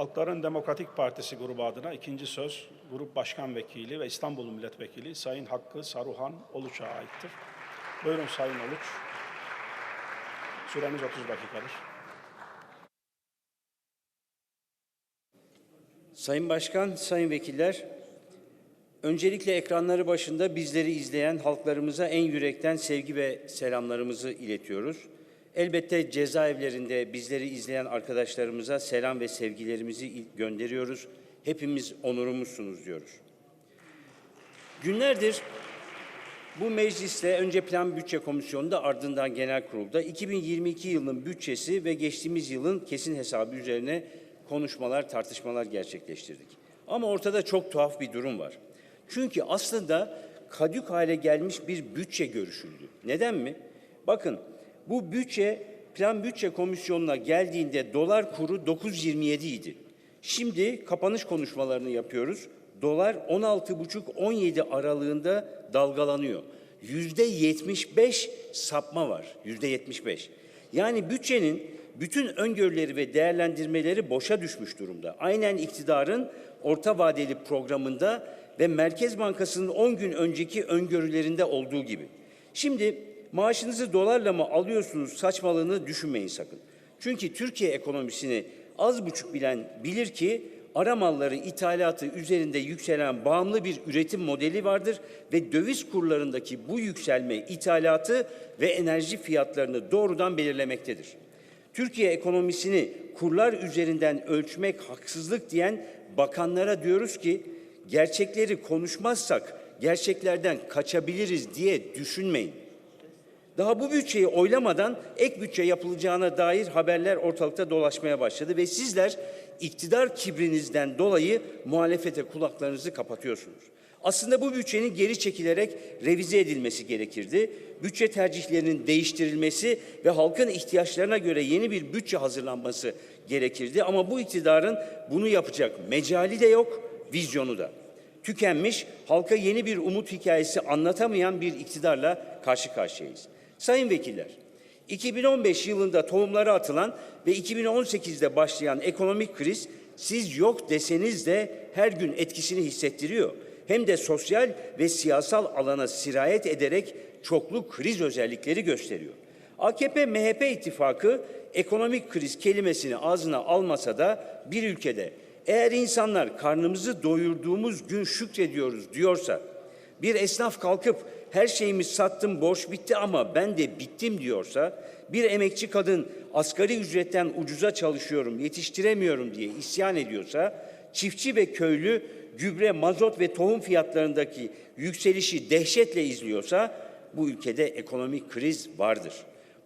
Halkların Demokratik Partisi grubu adına ikinci söz Grup Başkan Vekili ve İstanbul Milletvekili Sayın Hakkı Saruhan Oluç'a aittir. Buyurun Sayın Oluç. Süremiz 30 dakikadır. Sayın Başkan, sayın vekiller, öncelikle ekranları başında bizleri izleyen halklarımıza en yürekten sevgi ve selamlarımızı iletiyoruz. Elbette cezaevlerinde bizleri izleyen arkadaşlarımıza selam ve sevgilerimizi il- gönderiyoruz. Hepimiz onurumuzsunuz diyoruz. Günlerdir bu mecliste önce Plan Bütçe Komisyonu'nda ardından Genel Kurul'da 2022 yılının bütçesi ve geçtiğimiz yılın kesin hesabı üzerine konuşmalar, tartışmalar gerçekleştirdik. Ama ortada çok tuhaf bir durum var. Çünkü aslında kadük hale gelmiş bir bütçe görüşüldü. Neden mi? Bakın bu bütçe Plan Bütçe Komisyonu'na geldiğinde dolar kuru 9.27 idi. Şimdi kapanış konuşmalarını yapıyoruz. Dolar 16,5-17 aralığında dalgalanıyor. Yüzde 75 sapma var. Yüzde 75. Yani bütçenin bütün öngörüleri ve değerlendirmeleri boşa düşmüş durumda. Aynen iktidarın orta vadeli programında ve Merkez Bankası'nın 10 gün önceki öngörülerinde olduğu gibi. Şimdi maaşınızı dolarla mı alıyorsunuz saçmalığını düşünmeyin sakın. Çünkü Türkiye ekonomisini az buçuk bilen bilir ki ara malları ithalatı üzerinde yükselen bağımlı bir üretim modeli vardır ve döviz kurlarındaki bu yükselme ithalatı ve enerji fiyatlarını doğrudan belirlemektedir. Türkiye ekonomisini kurlar üzerinden ölçmek haksızlık diyen bakanlara diyoruz ki gerçekleri konuşmazsak gerçeklerden kaçabiliriz diye düşünmeyin. Daha bu bütçeyi oylamadan ek bütçe yapılacağına dair haberler ortalıkta dolaşmaya başladı ve sizler iktidar kibrinizden dolayı muhalefete kulaklarınızı kapatıyorsunuz. Aslında bu bütçenin geri çekilerek revize edilmesi gerekirdi. Bütçe tercihlerinin değiştirilmesi ve halkın ihtiyaçlarına göre yeni bir bütçe hazırlanması gerekirdi. Ama bu iktidarın bunu yapacak mecali de yok, vizyonu da tükenmiş, halka yeni bir umut hikayesi anlatamayan bir iktidarla karşı karşıyayız. Sayın vekiller, 2015 yılında tohumları atılan ve 2018'de başlayan ekonomik kriz siz yok deseniz de her gün etkisini hissettiriyor. Hem de sosyal ve siyasal alana sirayet ederek çoklu kriz özellikleri gösteriyor. AKP-MHP ittifakı ekonomik kriz kelimesini ağzına almasa da bir ülkede eğer insanlar karnımızı doyurduğumuz gün şükrediyoruz diyorsa, bir esnaf kalkıp her şeyimi sattım borç bitti ama ben de bittim diyorsa, bir emekçi kadın asgari ücretten ucuza çalışıyorum yetiştiremiyorum diye isyan ediyorsa, çiftçi ve köylü gübre, mazot ve tohum fiyatlarındaki yükselişi dehşetle izliyorsa bu ülkede ekonomik kriz vardır.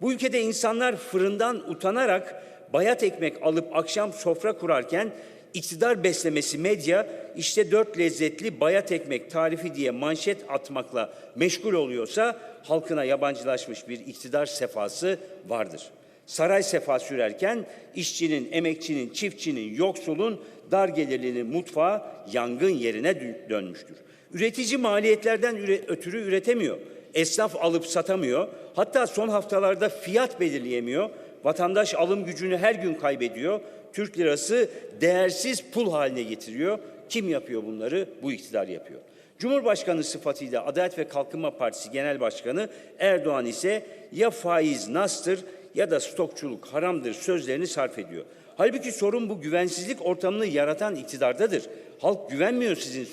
Bu ülkede insanlar fırından utanarak bayat ekmek alıp akşam sofra kurarken iktidar beslemesi medya işte dört lezzetli bayat ekmek tarifi diye manşet atmakla meşgul oluyorsa halkına yabancılaşmış bir iktidar sefası vardır. Saray sefa sürerken işçinin, emekçinin, çiftçinin, yoksulun, dar gelirlinin mutfağı yangın yerine dö- dönmüştür. Üretici maliyetlerden ötürü üretemiyor. Esnaf alıp satamıyor. Hatta son haftalarda fiyat belirleyemiyor. Vatandaş alım gücünü her gün kaybediyor. Türk lirası değersiz pul haline getiriyor. Kim yapıyor bunları? Bu iktidar yapıyor. Cumhurbaşkanı sıfatıyla Adalet ve Kalkınma Partisi Genel Başkanı Erdoğan ise ya faiz nastır ya da stokçuluk haramdır sözlerini sarf ediyor. Halbuki sorun bu güvensizlik ortamını yaratan iktidardadır. Halk güvenmiyor sizin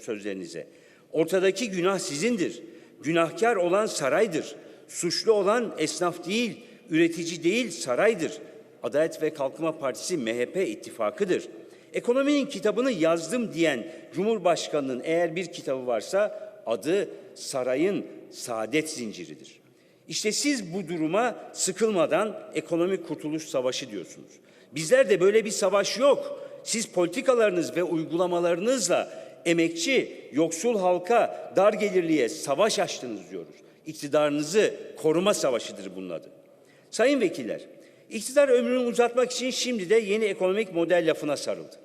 sözlerinize. Ortadaki günah sizindir. Günahkar olan saraydır. Suçlu olan esnaf değil, üretici değil saraydır. Adalet ve Kalkınma Partisi MHP ittifakıdır. Ekonominin kitabını yazdım diyen Cumhurbaşkanının eğer bir kitabı varsa adı sarayın saadet zinciridir. İşte siz bu duruma sıkılmadan ekonomik kurtuluş savaşı diyorsunuz. Bizler de böyle bir savaş yok. Siz politikalarınız ve uygulamalarınızla emekçi, yoksul halka, dar gelirliye savaş açtınız diyoruz. İktidarınızı koruma savaşıdır bunun adı. Sayın vekiller, iktidar ömrünü uzatmak için şimdi de yeni ekonomik model lafına sarıldı.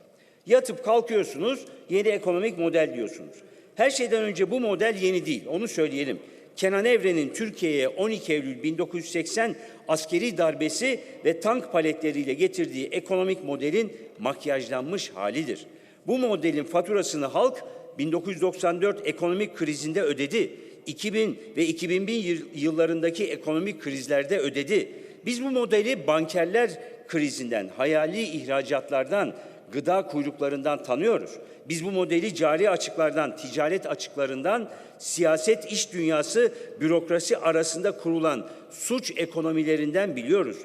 Yatıp kalkıyorsunuz, yeni ekonomik model diyorsunuz. Her şeyden önce bu model yeni değil, onu söyleyelim. Kenan Evren'in Türkiye'ye 12 Eylül 1980 askeri darbesi ve tank paletleriyle getirdiği ekonomik modelin makyajlanmış halidir. Bu modelin faturasını halk 1994 ekonomik krizinde ödedi. 2000 ve 2001 yıl- yıllarındaki ekonomik krizlerde ödedi. Biz bu modeli bankerler krizinden, hayali ihracatlardan, gıda kuyruklarından tanıyoruz. Biz bu modeli cari açıklardan, ticaret açıklarından, siyaset, iş dünyası, bürokrasi arasında kurulan suç ekonomilerinden biliyoruz.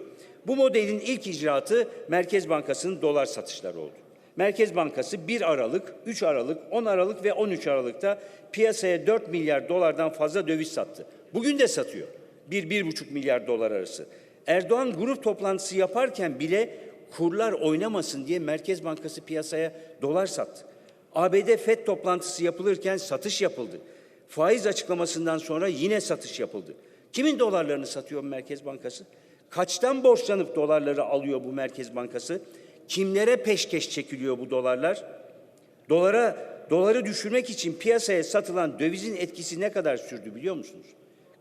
Bu modelin ilk icraatı Merkez Bankası'nın dolar satışları oldu. Merkez Bankası 1 Aralık, 3 Aralık, 10 Aralık ve 13 Aralık'ta piyasaya 4 milyar dolardan fazla döviz sattı. Bugün de satıyor. 1-1,5 milyar dolar arası. Erdoğan grup toplantısı yaparken bile kurlar oynamasın diye Merkez Bankası piyasaya dolar sattı. ABD FED toplantısı yapılırken satış yapıldı. Faiz açıklamasından sonra yine satış yapıldı. Kimin dolarlarını satıyor Merkez Bankası? Kaçtan borçlanıp dolarları alıyor bu Merkez Bankası? Kimlere peşkeş çekiliyor bu dolarlar? Dolara doları düşürmek için piyasaya satılan dövizin etkisi ne kadar sürdü biliyor musunuz?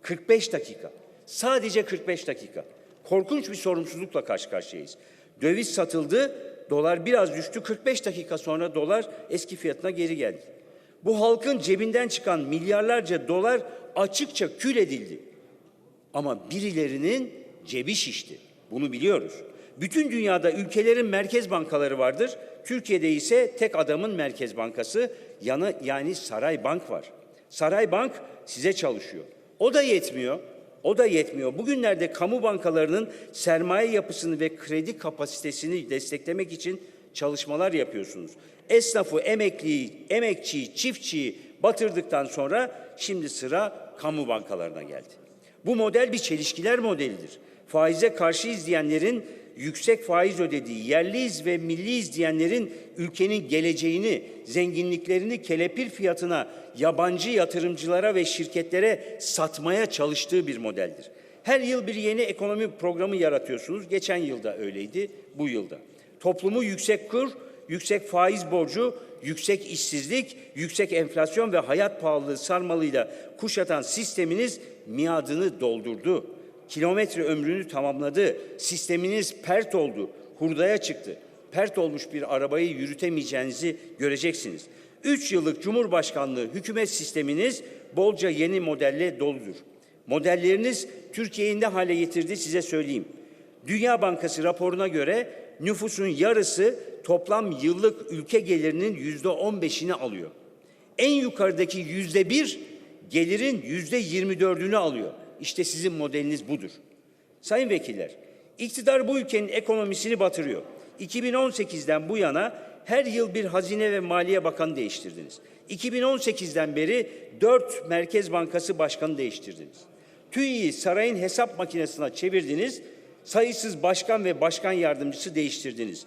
45 dakika. Sadece 45 dakika. Korkunç bir sorumsuzlukla karşı karşıyayız. Döviz satıldı, dolar biraz düştü. 45 dakika sonra dolar eski fiyatına geri geldi. Bu halkın cebinden çıkan milyarlarca dolar açıkça kül edildi. Ama birilerinin cebi şişti. Bunu biliyoruz. Bütün dünyada ülkelerin merkez bankaları vardır. Türkiye'de ise tek adamın merkez bankası yanı yani Saray Bank var. Saray Bank size çalışıyor. O da yetmiyor. O da yetmiyor. Bugünlerde kamu bankalarının sermaye yapısını ve kredi kapasitesini desteklemek için çalışmalar yapıyorsunuz. Esnafı, emekliyi, emekçiyi, çiftçiyi batırdıktan sonra şimdi sıra kamu bankalarına geldi. Bu model bir çelişkiler modelidir. Faize karşı izleyenlerin yüksek faiz ödediği, yerliyiz ve milliyiz diyenlerin ülkenin geleceğini, zenginliklerini kelepir fiyatına yabancı yatırımcılara ve şirketlere satmaya çalıştığı bir modeldir. Her yıl bir yeni ekonomi programı yaratıyorsunuz. Geçen yılda öyleydi, bu yılda. Toplumu yüksek kur, yüksek faiz borcu, yüksek işsizlik, yüksek enflasyon ve hayat pahalılığı sarmalıyla kuşatan sisteminiz miadını doldurdu. Kilometre ömrünü tamamladı. Sisteminiz pert oldu, hurdaya çıktı. Pert olmuş bir arabayı yürütemeyeceğinizi göreceksiniz. Üç yıllık Cumhurbaşkanlığı hükümet sisteminiz bolca yeni modelle doludur. Modelleriniz Türkiye'yi ne hale getirdi size söyleyeyim. Dünya Bankası raporuna göre nüfusun yarısı toplam yıllık ülke gelirinin yüzde on beşini alıyor. En yukarıdaki yüzde bir gelirin yüzde yirmi dördünü alıyor. İşte sizin modeliniz budur. Sayın vekiller, iktidar bu ülkenin ekonomisini batırıyor. 2018'den bu yana her yıl bir Hazine ve Maliye Bakanı değiştirdiniz. 2018'den beri dört Merkez Bankası Başkanı değiştirdiniz. TÜİ'yi sarayın hesap makinesine çevirdiniz, sayısız başkan ve başkan yardımcısı değiştirdiniz.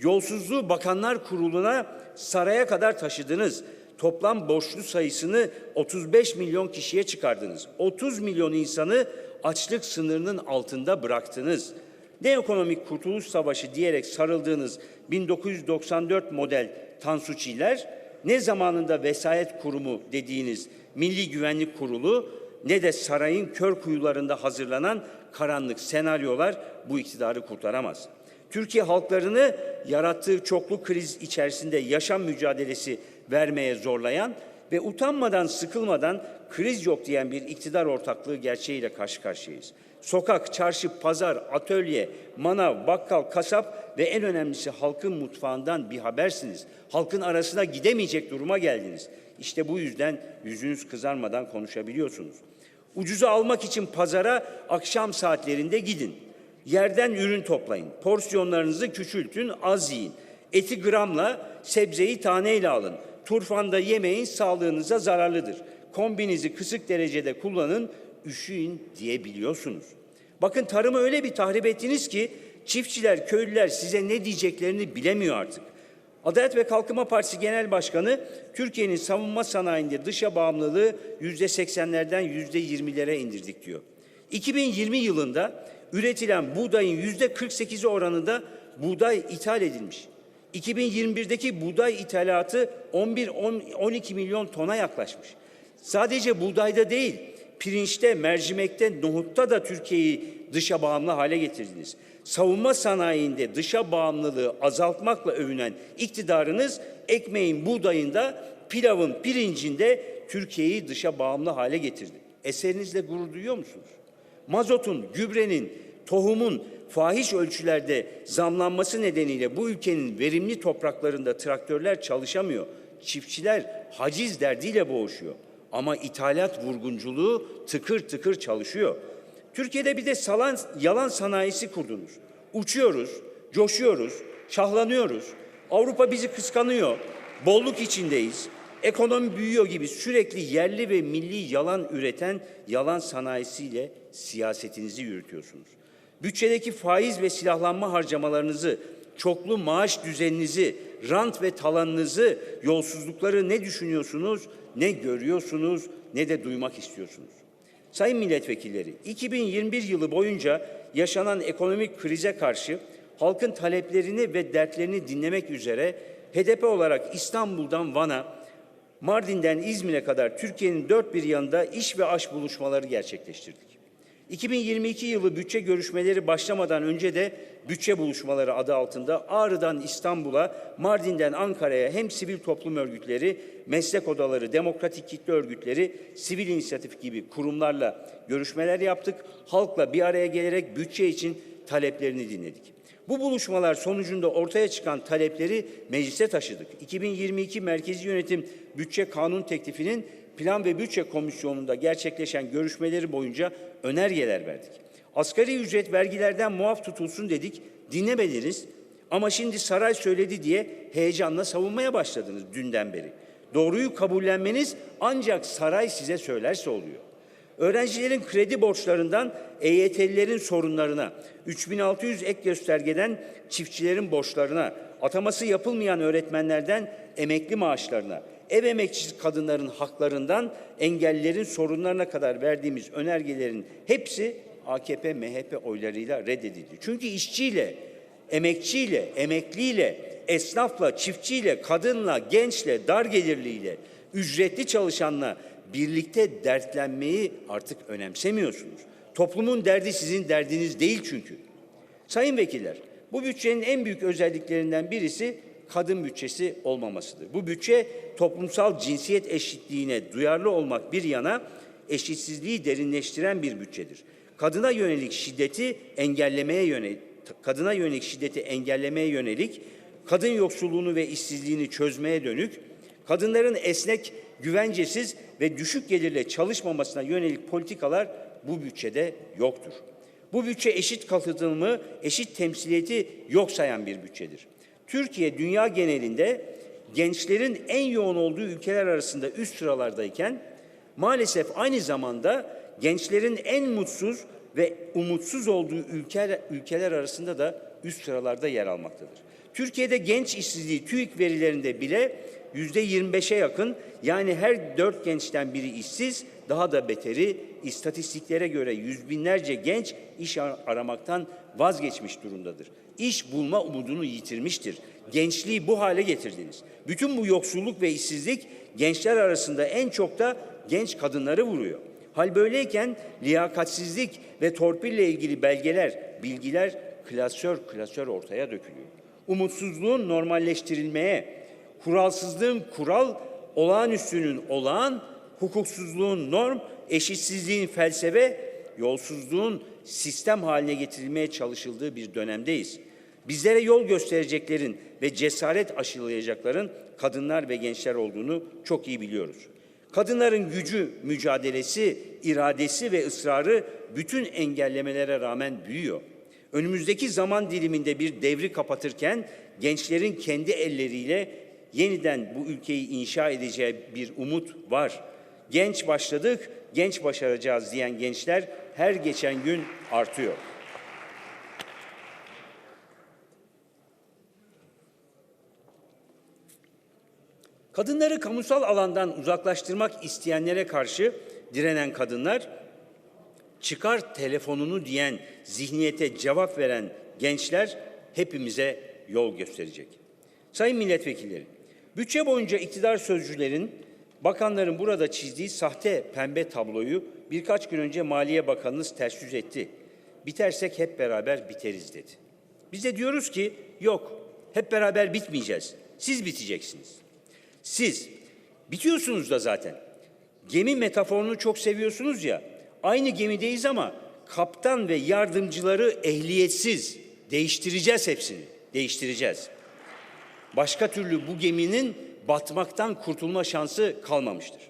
Yolsuzluğu Bakanlar Kurulu'na saraya kadar taşıdınız. Toplam borçlu sayısını 35 milyon kişiye çıkardınız. 30 milyon insanı açlık sınırının altında bıraktınız. Ne ekonomik kurtuluş savaşı diyerek sarıldığınız 1994 model Tansuçiler, ne zamanında vesayet kurumu dediğiniz Milli Güvenlik Kurulu, ne de sarayın kör kuyularında hazırlanan karanlık senaryolar bu iktidarı kurtaramaz. Türkiye halklarını yarattığı çoklu kriz içerisinde yaşam mücadelesi vermeye zorlayan ve utanmadan sıkılmadan kriz yok diyen bir iktidar ortaklığı gerçeğiyle karşı karşıyayız. Sokak, çarşı, pazar, atölye, manav, bakkal, kasap ve en önemlisi halkın mutfağından bir habersiniz. Halkın arasına gidemeyecek duruma geldiniz. İşte bu yüzden yüzünüz kızarmadan konuşabiliyorsunuz. Ucuza almak için pazara akşam saatlerinde gidin. Yerden ürün toplayın. Porsiyonlarınızı küçültün, az yiyin. Eti gramla, sebzeyi taneyle alın. Turfanda yemeyin, sağlığınıza zararlıdır. Kombinizi kısık derecede kullanın, üşüyün diyebiliyorsunuz. Bakın tarımı öyle bir tahrip ettiniz ki çiftçiler, köylüler size ne diyeceklerini bilemiyor artık. Adalet ve Kalkınma Partisi Genel Başkanı Türkiye'nin savunma sanayinde dışa bağımlılığı yüzde seksenlerden yüzde yirmilere indirdik diyor. 2020 yılında üretilen buğdayın yüzde 48'i oranında buğday ithal edilmiş. 2021'deki buğday ithalatı 11-12 milyon tona yaklaşmış. Sadece buğdayda değil, Pirinçte, mercimekte, nohutta da Türkiye'yi dışa bağımlı hale getirdiniz. Savunma sanayinde dışa bağımlılığı azaltmakla övünen iktidarınız ekmeğin, buğdayında, pilavın, pirincinde Türkiye'yi dışa bağımlı hale getirdi. Eserinizle gurur duyuyor musunuz? Mazotun, gübrenin, tohumun fahiş ölçülerde zamlanması nedeniyle bu ülkenin verimli topraklarında traktörler çalışamıyor. Çiftçiler haciz derdiyle boğuşuyor. Ama ithalat vurgunculuğu tıkır tıkır çalışıyor. Türkiye'de bir de salan, yalan sanayisi kurdunuz. Uçuyoruz, coşuyoruz, şahlanıyoruz. Avrupa bizi kıskanıyor. Bolluk içindeyiz. Ekonomi büyüyor gibi sürekli yerli ve milli yalan üreten yalan sanayisiyle siyasetinizi yürütüyorsunuz. Bütçedeki faiz ve silahlanma harcamalarınızı, çoklu maaş düzeninizi, rant ve talanınızı, yolsuzlukları ne düşünüyorsunuz, ne görüyorsunuz, ne de duymak istiyorsunuz. Sayın milletvekilleri, 2021 yılı boyunca yaşanan ekonomik krize karşı halkın taleplerini ve dertlerini dinlemek üzere HDP olarak İstanbul'dan Van'a, Mardin'den İzmir'e kadar Türkiye'nin dört bir yanında iş ve aş buluşmaları gerçekleştirdik. 2022 yılı bütçe görüşmeleri başlamadan önce de bütçe buluşmaları adı altında Ağrı'dan İstanbul'a, Mardin'den Ankara'ya hem sivil toplum örgütleri, meslek odaları, demokratik kitle örgütleri, sivil inisiyatif gibi kurumlarla görüşmeler yaptık. Halkla bir araya gelerek bütçe için taleplerini dinledik. Bu buluşmalar sonucunda ortaya çıkan talepleri meclise taşıdık. 2022 Merkezi Yönetim Bütçe Kanun Teklifi'nin Plan ve Bütçe Komisyonu'nda gerçekleşen görüşmeleri boyunca önergeler verdik. Asgari ücret vergilerden muaf tutulsun dedik, dinlemediniz ama şimdi saray söyledi diye heyecanla savunmaya başladınız dünden beri. Doğruyu kabullenmeniz ancak saray size söylerse oluyor. Öğrencilerin kredi borçlarından EYT'lilerin sorunlarına, 3600 ek göstergeden çiftçilerin borçlarına, ataması yapılmayan öğretmenlerden emekli maaşlarına, ev emekçisi kadınların haklarından engellilerin sorunlarına kadar verdiğimiz önergelerin hepsi AKP, MHP oylarıyla reddedildi. Çünkü işçiyle, emekçiyle, emekliyle, esnafla, çiftçiyle, kadınla, gençle, dar gelirliyle, ücretli çalışanla birlikte dertlenmeyi artık önemsemiyorsunuz. Toplumun derdi sizin derdiniz değil çünkü. Sayın vekiller, bu bütçenin en büyük özelliklerinden birisi kadın bütçesi olmamasıdır. Bu bütçe toplumsal cinsiyet eşitliğine duyarlı olmak bir yana eşitsizliği derinleştiren bir bütçedir. Kadına yönelik şiddeti engellemeye yönelik kadına yönelik şiddeti engellemeye yönelik, kadın yoksulluğunu ve işsizliğini çözmeye dönük, kadınların esnek, güvencesiz ve düşük gelirle çalışmamasına yönelik politikalar bu bütçede yoktur. Bu bütçe eşit katılımı, eşit temsiliyeti yok sayan bir bütçedir. Türkiye dünya genelinde gençlerin en yoğun olduğu ülkeler arasında üst sıralardayken maalesef aynı zamanda gençlerin en mutsuz ve umutsuz olduğu ülkeler, ülkeler arasında da üst sıralarda yer almaktadır. Türkiye'de genç işsizliği TÜİK verilerinde bile yüzde 25'e yakın yani her dört gençten biri işsiz daha da beteri istatistiklere göre yüz binlerce genç iş aramaktan vazgeçmiş durumdadır. İş bulma umudunu yitirmiştir. Gençliği bu hale getirdiniz. Bütün bu yoksulluk ve işsizlik gençler arasında en çok da genç kadınları vuruyor. Hal böyleyken liyakatsizlik ve torpille ilgili belgeler, bilgiler klasör klasör ortaya dökülüyor. Umutsuzluğun normalleştirilmeye, kuralsızlığın kural, olağanüstünün olağan, hukuksuzluğun norm, eşitsizliğin felsefe, yolsuzluğun sistem haline getirilmeye çalışıldığı bir dönemdeyiz. Bizlere yol göstereceklerin ve cesaret aşılayacakların kadınlar ve gençler olduğunu çok iyi biliyoruz. Kadınların gücü, mücadelesi, iradesi ve ısrarı bütün engellemelere rağmen büyüyor. Önümüzdeki zaman diliminde bir devri kapatırken gençlerin kendi elleriyle yeniden bu ülkeyi inşa edeceği bir umut var. Genç başladık, genç başaracağız diyen gençler her geçen gün artıyor. Kadınları kamusal alandan uzaklaştırmak isteyenlere karşı direnen kadınlar, çıkar telefonunu diyen zihniyete cevap veren gençler hepimize yol gösterecek. Sayın milletvekilleri, bütçe boyunca iktidar sözcülerin Bakanların burada çizdiği sahte pembe tabloyu birkaç gün önce Maliye Bakanınız ters yüz etti. Bitersek hep beraber biteriz dedi. Biz de diyoruz ki yok, hep beraber bitmeyeceğiz. Siz biteceksiniz. Siz bitiyorsunuz da zaten. Gemi metaforunu çok seviyorsunuz ya. Aynı gemideyiz ama kaptan ve yardımcıları ehliyetsiz. Değiştireceğiz hepsini. Değiştireceğiz. Başka türlü bu geminin batmaktan kurtulma şansı kalmamıştır.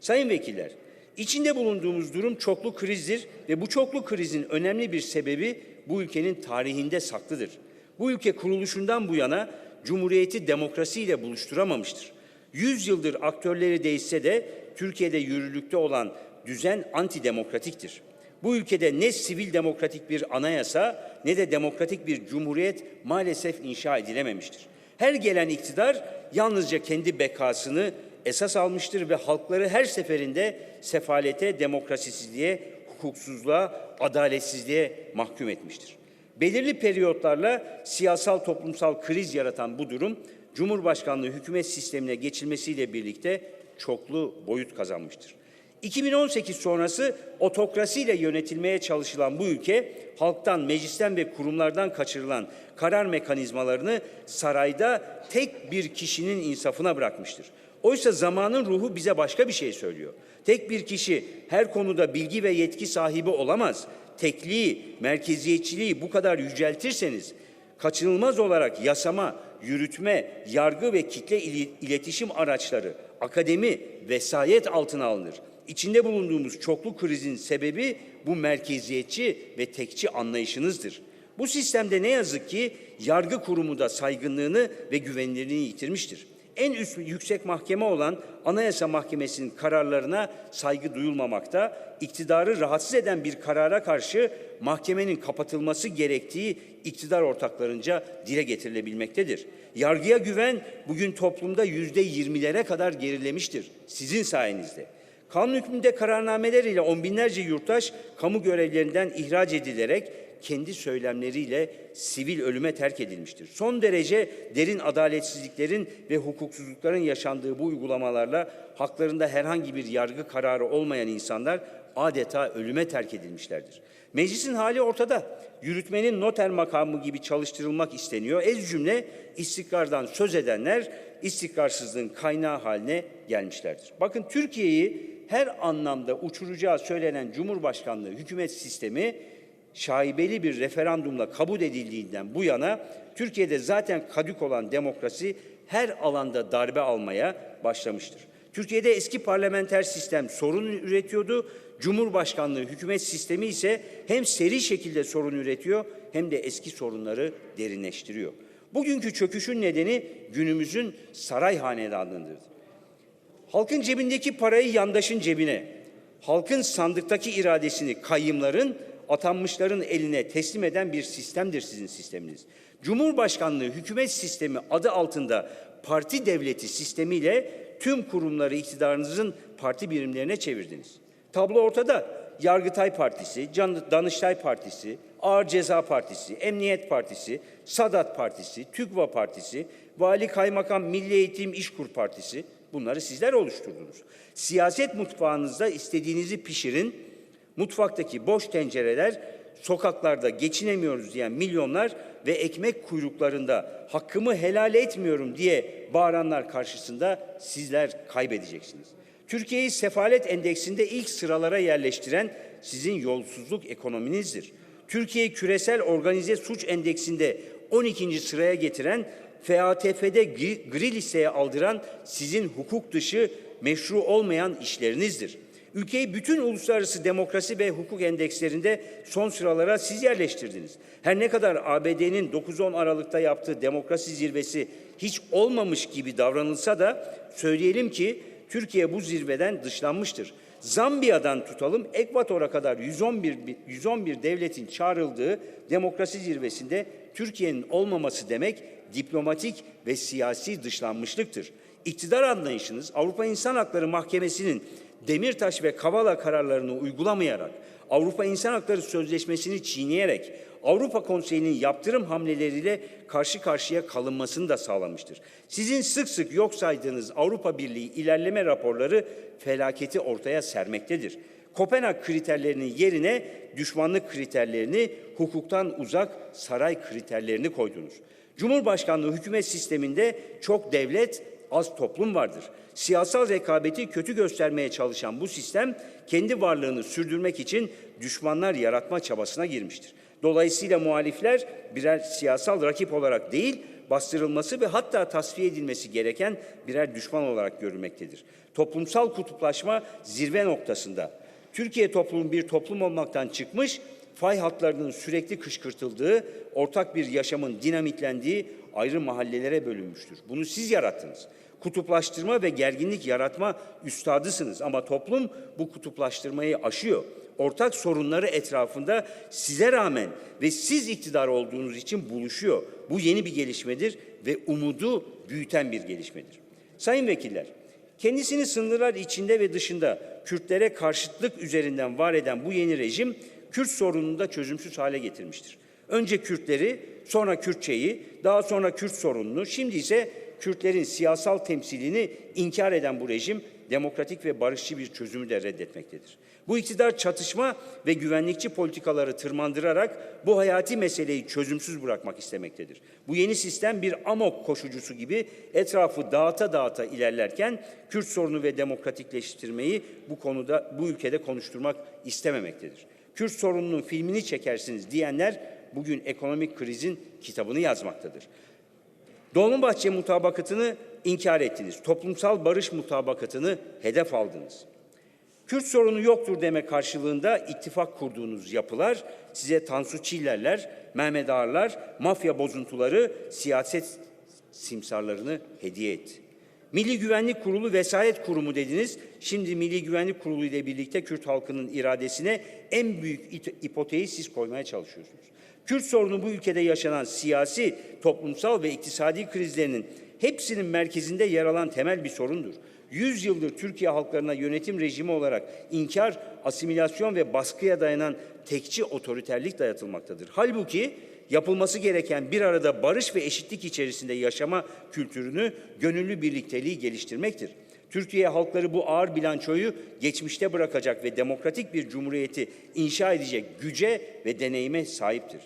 Sayın vekiller, içinde bulunduğumuz durum çoklu krizdir ve bu çoklu krizin önemli bir sebebi bu ülkenin tarihinde saklıdır. Bu ülke kuruluşundan bu yana cumhuriyeti demokrasiyle buluşturamamıştır. Yüz yıldır aktörleri değişse de Türkiye'de yürürlükte olan düzen antidemokratiktir. Bu ülkede ne sivil demokratik bir anayasa ne de demokratik bir cumhuriyet maalesef inşa edilememiştir. Her gelen iktidar yalnızca kendi bekasını esas almıştır ve halkları her seferinde sefalete, demokrasisizliğe, hukuksuzluğa, adaletsizliğe mahkum etmiştir. Belirli periyotlarla siyasal toplumsal kriz yaratan bu durum Cumhurbaşkanlığı hükümet sistemine geçilmesiyle birlikte çoklu boyut kazanmıştır. 2018 sonrası otokrasiyle yönetilmeye çalışılan bu ülke halktan, meclisten ve kurumlardan kaçırılan karar mekanizmalarını sarayda tek bir kişinin insafına bırakmıştır. Oysa zamanın ruhu bize başka bir şey söylüyor. Tek bir kişi her konuda bilgi ve yetki sahibi olamaz. Tekliği, merkeziyetçiliği bu kadar yüceltirseniz kaçınılmaz olarak yasama, yürütme, yargı ve kitle iletişim araçları, akademi, vesayet altına alınır. İçinde bulunduğumuz çoklu krizin sebebi bu merkeziyetçi ve tekçi anlayışınızdır. Bu sistemde ne yazık ki yargı kurumu da saygınlığını ve güvenilirliğini yitirmiştir. En üst yüksek mahkeme olan Anayasa Mahkemesi'nin kararlarına saygı duyulmamakta, iktidarı rahatsız eden bir karara karşı mahkemenin kapatılması gerektiği iktidar ortaklarınca dile getirilebilmektedir. Yargıya güven bugün toplumda yüzde yirmilere kadar gerilemiştir sizin sayenizde. Kanun hükmünde kararnameler ile on binlerce yurttaş kamu görevlerinden ihraç edilerek kendi söylemleriyle sivil ölüme terk edilmiştir. Son derece derin adaletsizliklerin ve hukuksuzlukların yaşandığı bu uygulamalarla haklarında herhangi bir yargı kararı olmayan insanlar adeta ölüme terk edilmişlerdir. Meclisin hali ortada. Yürütmenin noter makamı gibi çalıştırılmak isteniyor. Ez cümle istikrardan söz edenler istikrarsızlığın kaynağı haline gelmişlerdir. Bakın Türkiye'yi her anlamda uçuracağı söylenen Cumhurbaşkanlığı hükümet sistemi şaibeli bir referandumla kabul edildiğinden bu yana Türkiye'de zaten kadük olan demokrasi her alanda darbe almaya başlamıştır. Türkiye'de eski parlamenter sistem sorun üretiyordu. Cumhurbaşkanlığı hükümet sistemi ise hem seri şekilde sorun üretiyor hem de eski sorunları derinleştiriyor. Bugünkü çöküşün nedeni günümüzün saray hanedanlığıdır. Halkın cebindeki parayı yandaşın cebine, halkın sandıktaki iradesini kayyımların, atanmışların eline teslim eden bir sistemdir sizin sisteminiz. Cumhurbaşkanlığı hükümet sistemi adı altında parti devleti sistemiyle tüm kurumları iktidarınızın parti birimlerine çevirdiniz. Tablo ortada. Yargıtay Partisi, Danıştay Partisi, Ağır Ceza Partisi, Emniyet Partisi, Sadat Partisi, TÜGVA Partisi, Vali Kaymakam Milli Eğitim İşkur Partisi bunları sizler oluşturdunuz. Siyaset mutfağınızda istediğinizi pişirin. Mutfaktaki boş tencereler sokaklarda geçinemiyoruz diyen milyonlar ve ekmek kuyruklarında hakkımı helal etmiyorum diye bağıranlar karşısında sizler kaybedeceksiniz. Türkiye'yi sefalet endeksinde ilk sıralara yerleştiren sizin yolsuzluk ekonominizdir. Türkiye'yi küresel organize suç endeksinde 12. sıraya getiren FATF'de gri, listeye aldıran sizin hukuk dışı meşru olmayan işlerinizdir. Ülkeyi bütün uluslararası demokrasi ve hukuk endekslerinde son sıralara siz yerleştirdiniz. Her ne kadar ABD'nin 9-10 Aralık'ta yaptığı demokrasi zirvesi hiç olmamış gibi davranılsa da söyleyelim ki Türkiye bu zirveden dışlanmıştır. Zambiya'dan tutalım Ekvator'a kadar 111 bi- 111 devletin çağrıldığı demokrasi zirvesinde Türkiye'nin olmaması demek diplomatik ve siyasi dışlanmışlıktır. İktidar anlayışınız Avrupa İnsan Hakları Mahkemesi'nin Demirtaş ve Kavala kararlarını uygulamayarak, Avrupa İnsan Hakları Sözleşmesi'ni çiğneyerek, Avrupa Konseyi'nin yaptırım hamleleriyle karşı karşıya kalınmasını da sağlamıştır. Sizin sık sık yok saydığınız Avrupa Birliği ilerleme raporları felaketi ortaya sermektedir. Kopenhag kriterlerinin yerine düşmanlık kriterlerini, hukuktan uzak saray kriterlerini koydunuz. Cumhurbaşkanlığı hükümet sisteminde çok devlet, az toplum vardır. Siyasal rekabeti kötü göstermeye çalışan bu sistem kendi varlığını sürdürmek için düşmanlar yaratma çabasına girmiştir. Dolayısıyla muhalifler birer siyasal rakip olarak değil, bastırılması ve hatta tasfiye edilmesi gereken birer düşman olarak görülmektedir. Toplumsal kutuplaşma zirve noktasında. Türkiye toplumu bir toplum olmaktan çıkmış, fay hatlarının sürekli kışkırtıldığı, ortak bir yaşamın dinamitlendiği ayrı mahallelere bölünmüştür. Bunu siz yarattınız. Kutuplaştırma ve gerginlik yaratma üstadısınız ama toplum bu kutuplaştırmayı aşıyor. Ortak sorunları etrafında size rağmen ve siz iktidar olduğunuz için buluşuyor. Bu yeni bir gelişmedir ve umudu büyüten bir gelişmedir. Sayın vekiller, kendisini sınırlar içinde ve dışında Kürtlere karşıtlık üzerinden var eden bu yeni rejim Kürt sorununu da çözümsüz hale getirmiştir. Önce Kürtleri, sonra Kürtçeyi, daha sonra Kürt sorununu, şimdi ise Kürtlerin siyasal temsilini inkar eden bu rejim demokratik ve barışçı bir çözümü de reddetmektedir. Bu iktidar çatışma ve güvenlikçi politikaları tırmandırarak bu hayati meseleyi çözümsüz bırakmak istemektedir. Bu yeni sistem bir amok koşucusu gibi etrafı dağıta dağıta ilerlerken Kürt sorunu ve demokratikleştirmeyi bu konuda bu ülkede konuşturmak istememektedir. Kürt sorununun filmini çekersiniz diyenler bugün ekonomik krizin kitabını yazmaktadır. Dolmabahçe mutabakatını inkar ettiniz. Toplumsal barış mutabakatını hedef aldınız. Kürt sorunu yoktur deme karşılığında ittifak kurduğunuz yapılar size Tansu Çillerler, Mehmet Ağarlar, mafya bozuntuları, siyaset simsarlarını hediye etti. Milli Güvenlik Kurulu vesayet kurumu dediniz. Şimdi Milli Güvenlik Kurulu ile birlikte Kürt halkının iradesine en büyük ipoteği siz koymaya çalışıyorsunuz. Kürt sorunu bu ülkede yaşanan siyasi, toplumsal ve iktisadi krizlerinin hepsinin merkezinde yer alan temel bir sorundur. Yüz yıldır Türkiye halklarına yönetim rejimi olarak inkar, asimilasyon ve baskıya dayanan tekçi otoriterlik dayatılmaktadır. Halbuki yapılması gereken bir arada barış ve eşitlik içerisinde yaşama kültürünü, gönüllü birlikteliği geliştirmektir. Türkiye halkları bu ağır bilançoyu geçmişte bırakacak ve demokratik bir cumhuriyeti inşa edecek güce ve deneyime sahiptir.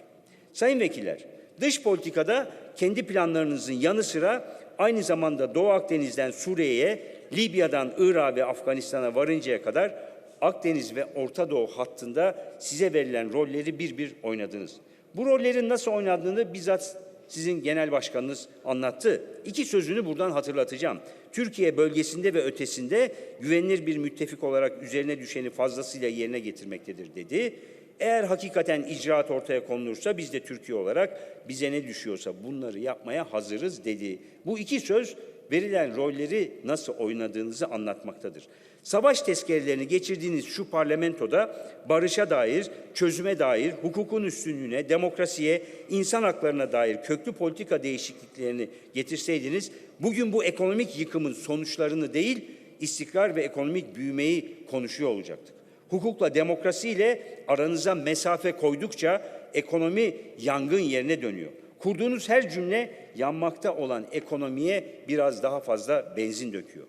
Sayın vekiller, dış politikada kendi planlarınızın yanı sıra aynı zamanda Doğu Akdeniz'den Suriye'ye, Libya'dan Irak'a ve Afganistan'a varıncaya kadar Akdeniz ve Orta Doğu hattında size verilen rolleri bir bir oynadınız. Bu rollerin nasıl oynandığını bizzat sizin genel başkanınız anlattı. İki sözünü buradan hatırlatacağım. Türkiye bölgesinde ve ötesinde güvenilir bir müttefik olarak üzerine düşeni fazlasıyla yerine getirmektedir dedi. Eğer hakikaten icraat ortaya konulursa biz de Türkiye olarak bize ne düşüyorsa bunları yapmaya hazırız dedi. Bu iki söz verilen rolleri nasıl oynadığınızı anlatmaktadır. Savaş tezkerelerini geçirdiğiniz şu parlamentoda barışa dair, çözüme dair, hukukun üstünlüğüne, demokrasiye, insan haklarına dair köklü politika değişikliklerini getirseydiniz, bugün bu ekonomik yıkımın sonuçlarını değil, istikrar ve ekonomik büyümeyi konuşuyor olacaktık. Hukukla, demokrasiyle aranıza mesafe koydukça ekonomi yangın yerine dönüyor. Kurduğunuz her cümle yanmakta olan ekonomiye biraz daha fazla benzin döküyor.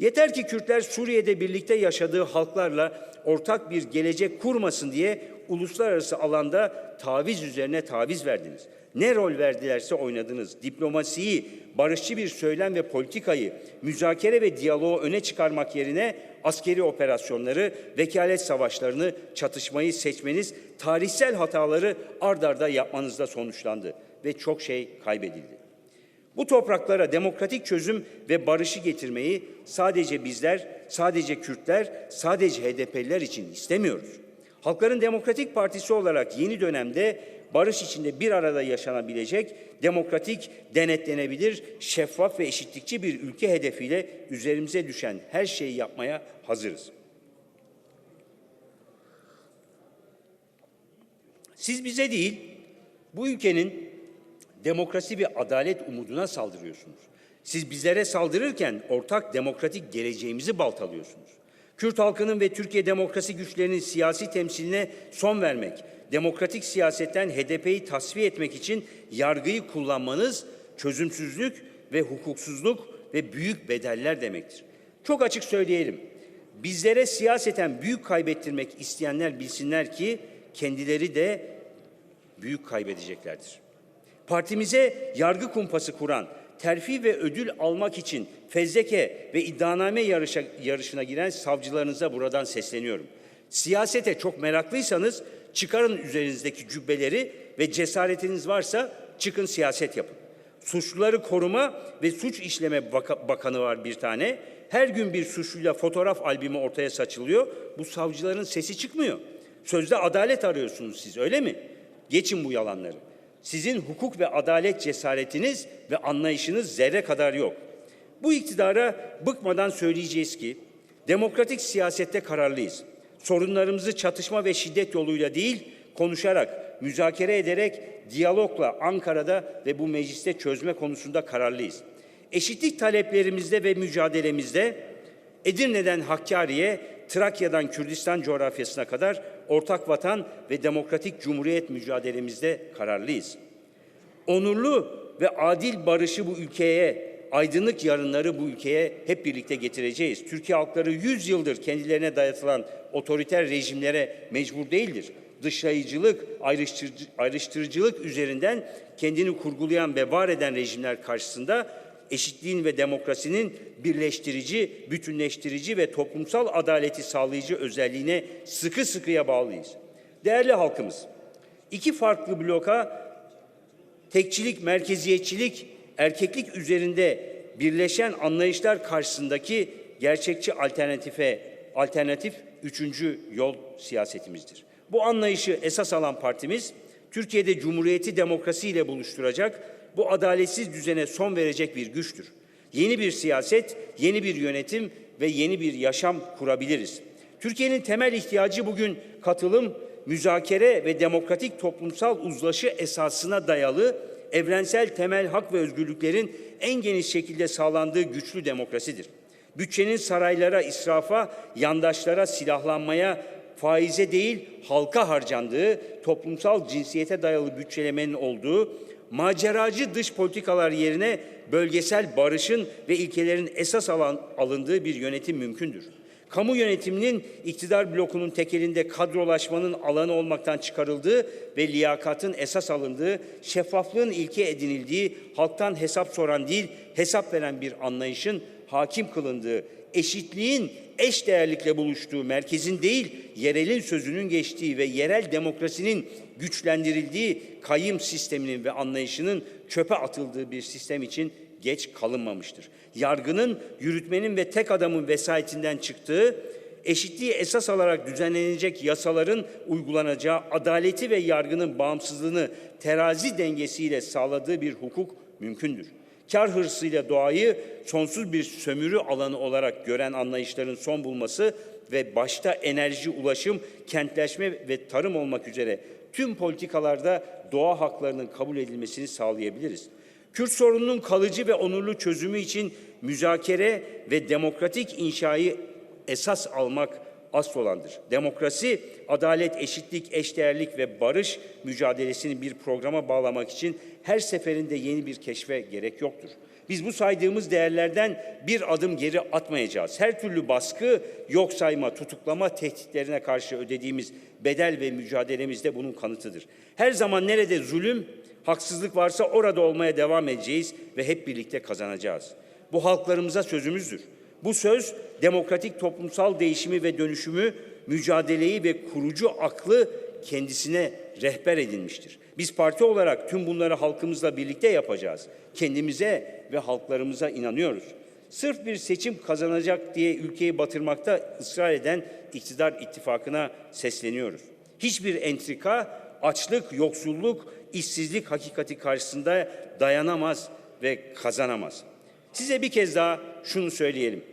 Yeter ki Kürtler Suriye'de birlikte yaşadığı halklarla ortak bir gelecek kurmasın diye uluslararası alanda taviz üzerine taviz verdiniz. Ne rol verdilerse oynadınız. Diplomasiyi, barışçı bir söylem ve politikayı, müzakere ve diyaloğu öne çıkarmak yerine askeri operasyonları, vekalet savaşlarını, çatışmayı seçmeniz tarihsel hataları ard arda yapmanızda sonuçlandı ve çok şey kaybedildi. Bu topraklara demokratik çözüm ve barışı getirmeyi sadece bizler, sadece Kürtler, sadece HDP'liler için istemiyoruz. Halkların Demokratik Partisi olarak yeni dönemde barış içinde bir arada yaşanabilecek, demokratik, denetlenebilir, şeffaf ve eşitlikçi bir ülke hedefiyle üzerimize düşen her şeyi yapmaya hazırız. Siz bize değil, bu ülkenin demokrasi ve adalet umuduna saldırıyorsunuz. Siz bizlere saldırırken ortak demokratik geleceğimizi baltalıyorsunuz. Kürt halkının ve Türkiye demokrasi güçlerinin siyasi temsiline son vermek, demokratik siyasetten HDP'yi tasfiye etmek için yargıyı kullanmanız çözümsüzlük ve hukuksuzluk ve büyük bedeller demektir. Çok açık söyleyelim. Bizlere siyaseten büyük kaybettirmek isteyenler bilsinler ki kendileri de büyük kaybedeceklerdir. Partimize yargı kumpası kuran, terfi ve ödül almak için fezleke ve iddianame yarışa, yarışına giren savcılarınıza buradan sesleniyorum. Siyasete çok meraklıysanız çıkarın üzerinizdeki cübbeleri ve cesaretiniz varsa çıkın siyaset yapın. Suçluları koruma ve suç işleme baka- bakanı var bir tane. Her gün bir suçluyla fotoğraf albümü ortaya saçılıyor. Bu savcıların sesi çıkmıyor. Sözde adalet arıyorsunuz siz öyle mi? Geçin bu yalanları. Sizin hukuk ve adalet cesaretiniz ve anlayışınız zerre kadar yok. Bu iktidara bıkmadan söyleyeceğiz ki demokratik siyasette kararlıyız. Sorunlarımızı çatışma ve şiddet yoluyla değil, konuşarak, müzakere ederek, diyalogla Ankara'da ve bu mecliste çözme konusunda kararlıyız. Eşitlik taleplerimizde ve mücadelemizde Edirne'den Hakkari'ye, Trakya'dan Kürdistan coğrafyasına kadar ortak vatan ve demokratik cumhuriyet mücadelemizde kararlıyız. Onurlu ve adil barışı bu ülkeye, aydınlık yarınları bu ülkeye hep birlikte getireceğiz. Türkiye halkları 100 yıldır kendilerine dayatılan otoriter rejimlere mecbur değildir. Dışlayıcılık, ayrıştırıcı, ayrıştırıcılık üzerinden kendini kurgulayan ve var eden rejimler karşısında eşitliğin ve demokrasinin birleştirici, bütünleştirici ve toplumsal adaleti sağlayıcı özelliğine sıkı sıkıya bağlıyız. Değerli halkımız, iki farklı bloka tekçilik, merkeziyetçilik, erkeklik üzerinde birleşen anlayışlar karşısındaki gerçekçi alternatife, alternatif üçüncü yol siyasetimizdir. Bu anlayışı esas alan partimiz, Türkiye'de cumhuriyeti demokrasiyle buluşturacak, bu adaletsiz düzene son verecek bir güçtür. Yeni bir siyaset, yeni bir yönetim ve yeni bir yaşam kurabiliriz. Türkiye'nin temel ihtiyacı bugün katılım, müzakere ve demokratik toplumsal uzlaşı esasına dayalı evrensel temel hak ve özgürlüklerin en geniş şekilde sağlandığı güçlü demokrasidir. Bütçenin saraylara, israfa, yandaşlara, silahlanmaya, faize değil halka harcandığı, toplumsal cinsiyete dayalı bütçelemenin olduğu, maceracı dış politikalar yerine bölgesel barışın ve ilkelerin esas alan, alındığı bir yönetim mümkündür. Kamu yönetiminin iktidar blokunun tekelinde kadrolaşmanın alanı olmaktan çıkarıldığı ve liyakatın esas alındığı, şeffaflığın ilke edinildiği, halktan hesap soran değil, hesap veren bir anlayışın hakim kılındığı, eşitliğin eş değerlikle buluştuğu, merkezin değil, yerelin sözünün geçtiği ve yerel demokrasinin güçlendirildiği kayyım sisteminin ve anlayışının çöpe atıldığı bir sistem için geç kalınmamıştır. Yargının, yürütmenin ve tek adamın vesayetinden çıktığı, eşitliği esas alarak düzenlenecek yasaların uygulanacağı, adaleti ve yargının bağımsızlığını terazi dengesiyle sağladığı bir hukuk mümkündür. Kar hırsıyla doğayı sonsuz bir sömürü alanı olarak gören anlayışların son bulması ve başta enerji, ulaşım, kentleşme ve tarım olmak üzere tüm politikalarda doğa haklarının kabul edilmesini sağlayabiliriz. Kürt sorununun kalıcı ve onurlu çözümü için müzakere ve demokratik inşayı esas almak asıl olandır. Demokrasi, adalet, eşitlik, eşdeğerlik ve barış mücadelesini bir programa bağlamak için her seferinde yeni bir keşfe gerek yoktur. Biz bu saydığımız değerlerden bir adım geri atmayacağız. Her türlü baskı, yok sayma, tutuklama tehditlerine karşı ödediğimiz bedel ve mücadelemiz de bunun kanıtıdır. Her zaman nerede zulüm, haksızlık varsa orada olmaya devam edeceğiz ve hep birlikte kazanacağız. Bu halklarımıza sözümüzdür. Bu söz demokratik toplumsal değişimi ve dönüşümü, mücadeleyi ve kurucu aklı kendisine rehber edinmiştir. Biz parti olarak tüm bunları halkımızla birlikte yapacağız. Kendimize ve halklarımıza inanıyoruz. Sırf bir seçim kazanacak diye ülkeyi batırmakta ısrar eden iktidar ittifakına sesleniyoruz. Hiçbir entrika, açlık, yoksulluk, işsizlik hakikati karşısında dayanamaz ve kazanamaz. Size bir kez daha şunu söyleyelim.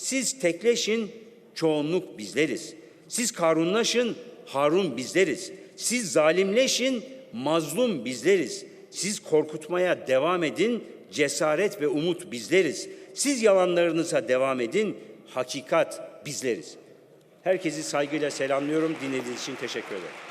Siz tekleşin, çoğunluk bizleriz. Siz karunlaşın, Harun bizleriz. Siz zalimleşin, mazlum bizleriz. Siz korkutmaya devam edin, cesaret ve umut bizleriz. Siz yalanlarınıza devam edin, hakikat bizleriz. Herkesi saygıyla selamlıyorum. Dinlediğiniz için teşekkür ederim.